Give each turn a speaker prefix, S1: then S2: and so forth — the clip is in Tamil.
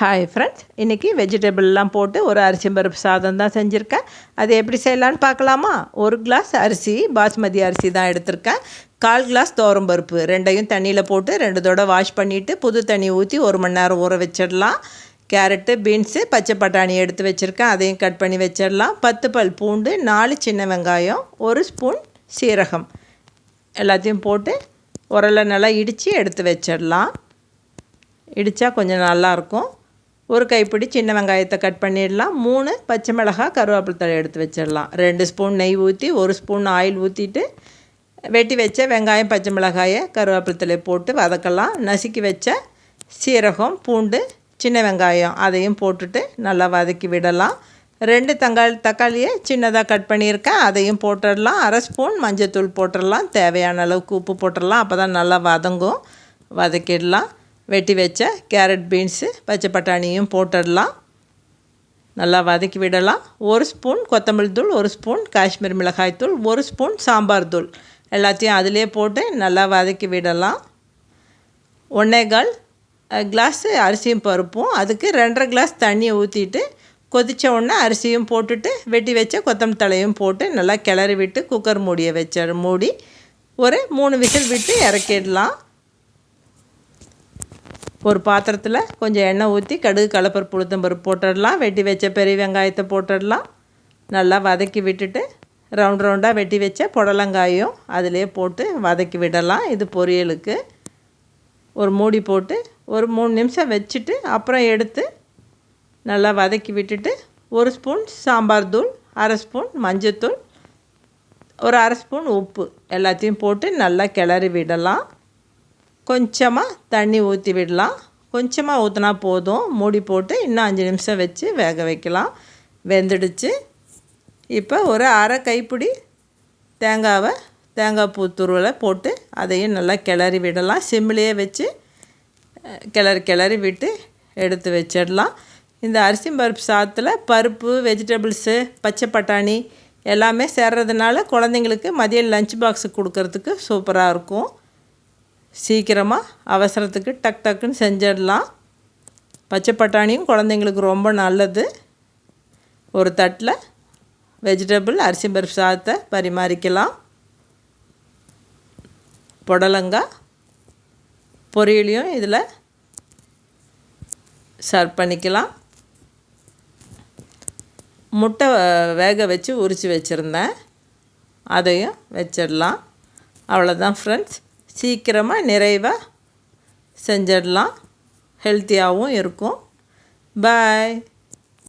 S1: ஹாய் ஃப்ரெண்ட்ஸ் இன்றைக்கி வெஜிடபிள்லாம் போட்டு ஒரு அரிசி பருப்பு சாதம் தான் செஞ்சுருக்கேன். அது எப்படி செய்யலான்னு பார்க்கலாமா? ஒரு கிளாஸ் அரிசி பாஸ்மதி அரிசி தான் எடுத்திருக்கேன். கால் கிளாஸ் பருப்பு ரெண்டையும் தண்ணியில் போட்டு ரெண்டு தடவை வாஷ் பண்ணிவிட்டு புது தண்ணி ஊற்றி ஒரு மணி நேரம் ஊற வச்சிடலாம். கேரட்டு பீன்ஸு பச்சை பட்டாணி எடுத்து வச்சுருக்கேன். அதையும் கட் பண்ணி வச்சிடலாம். பத்து பல் பூண்டு நாலு சின்ன வெங்காயம் ஒரு ஸ்பூன் சீரகம். எல்லாத்தையும் போட்டு உரலை நல்லா இடித்து எடுத்து வச்சிடலாம். இடித்தா கொஞ்சம் நல்லாயிருக்கும் ஒரு கைப்பிடி சின்ன வெங்காயத்தை கட் பண்ணிடலாம். மூணு பச்சை மிளகாய் கருவேப்பிலை தழை எடுத்து வச்சிடலாம். ரெண்டு ஸ்பூன் நெய் ஊற்றி ஒரு ஸ்பூன் ஆயில் ஊற்றிட்டு வெட்டி வச்ச வெங்காயம் பச்சை மிளகாயை கருவேப்பிலை தழை போட்டு வதக்கலாம். நசுக்கி வச்ச சீரகம் பூண்டு சின்ன வெங்காயம் அதையும் போட்டுட்டு நல்லா வதக்கி விடலாம். ரெண்டு தங்காளி தக்காளியை சின்னதாக கட் பண்ணியிருக்கேன். அதையும் போட்டுடலாம். அரை ஸ்பூன் மஞ்சள் தூள் போட்டுடலாம். தேவையான அளவுக்கு உப்பு போட்டுடலாம். அப்போ தான் நல்லா வதங்கும். வதக்கிடலாம். வெட்டி வச்ச கேரட் பீன்ஸு பச்சை பட்டாணியும் போட்டுடலாம். நல்லா வதக்கி விடலாம். ஒரு ஸ்பூன் கொத்தமல்லி தூள் ஒரு ஸ்பூன் காஷ்மீர் மிளகாய் தூள் ஒரு ஸ்பூன் சாம்பார் தூள். எல்லாத்தையும் அதிலே போட்டு நல்லா வதக்கி விடலாம். ஒன்றேகால் கிளாஸு அரிசியும் பருப்பும். அதுக்கு ரெண்டரை கிளாஸ் தண்ணியை ஊற்றிட்டு கொதித்த உடனே அரிசியும் போட்டுட்டு வெட்டி வச்ச கொத்தமல்லி தலையும் போட்டு நல்லா கிளறி விட்டு குக்கர் மூடியை வச்ச மூடி ஒரு மூணு விசில் விட்டு இறக்கிடலாம். ஒரு பாத்திரத்தில் கொஞ்சம் எண்ணெய் ஊற்றி கடுகு கலப்பருப்பு உளுத்தம்பருப்பு போட்டுடலாம். வெட்டி வச்ச பெரிய வெங்காயத்தை போட்டுடலாம். நல்லா வதக்கி விட்டுட்டு ரவுண்ட் ரவுண்டாக வெட்டி வச்ச புடலங்காயும் அதிலே போட்டு வதக்கி விடலாம். இது பொரியலுக்கு. ஒரு மூடி போட்டு ஒரு மூணு நிமிஷம் வச்சுட்டு அப்புறம் எடுத்து நல்லா வதக்கி விட்டுட்டு ஒரு ஸ்பூன் சாம்பார் தூள் அரை ஸ்பூன் மஞ்சத்தூள் ஒரு அரை ஸ்பூன் உப்பு. எல்லாத்தையும் போட்டு நல்லா கிளறி விடலாம். கொஞ்சமாக தண்ணி ஊற்றி விடலாம். கொஞ்சமாக ஊற்றினா போதும். மூடி போட்டு இன்னும் அஞ்சு நிமிஷம் வச்சு வேக வைக்கலாம். வெந்துடுச்சு. இப்போ ஒரு அரை கைப்பிடி தேங்காவை தேங்காய் பூ துருவலை போட்டு அதையும் நல்லா கிளறி விடலாம். சிம்மிலேயே வச்சு கிளறி கிளறி விட்டு எடுத்து வச்சிடலாம். இந்த அரிசி பருப்பு சாதத்தில் பருப்பு வெஜிடபிள்ஸு பச்சை பட்டாணி எல்லாமே சேர்றதுனால குழந்தைங்களுக்கு மதியம் லஞ்ச் பாக்ஸு கொடுக்கறதுக்கு சூப்பராக இருக்கும். சீக்கிரமாக அவசரத்துக்கு டக் டக்குன்னு செஞ்சிடலாம். பச்சை பட்டாணியும் குழந்தைங்களுக்கு ரொம்ப நல்லது. ஒரு தட்டில் வெஜிடபிள் அரிசி பருப்பு சாதத்தை பரிமாறிக்கலாம். புடலங்காய் பொரியலையும் இதில் சர்வ் பண்ணிக்கலாம். முட்டை வேக வச்சு உரித்து வச்சுருந்தேன். அதையும் வச்சிடலாம். அவ்வளோதான் ஃப்ரெண்ட்ஸ் சீக்கிரமாக நிறைவாக செஞ்சிடலாம். ஹெல்த்தியாகவும் இருக்கும். பாய்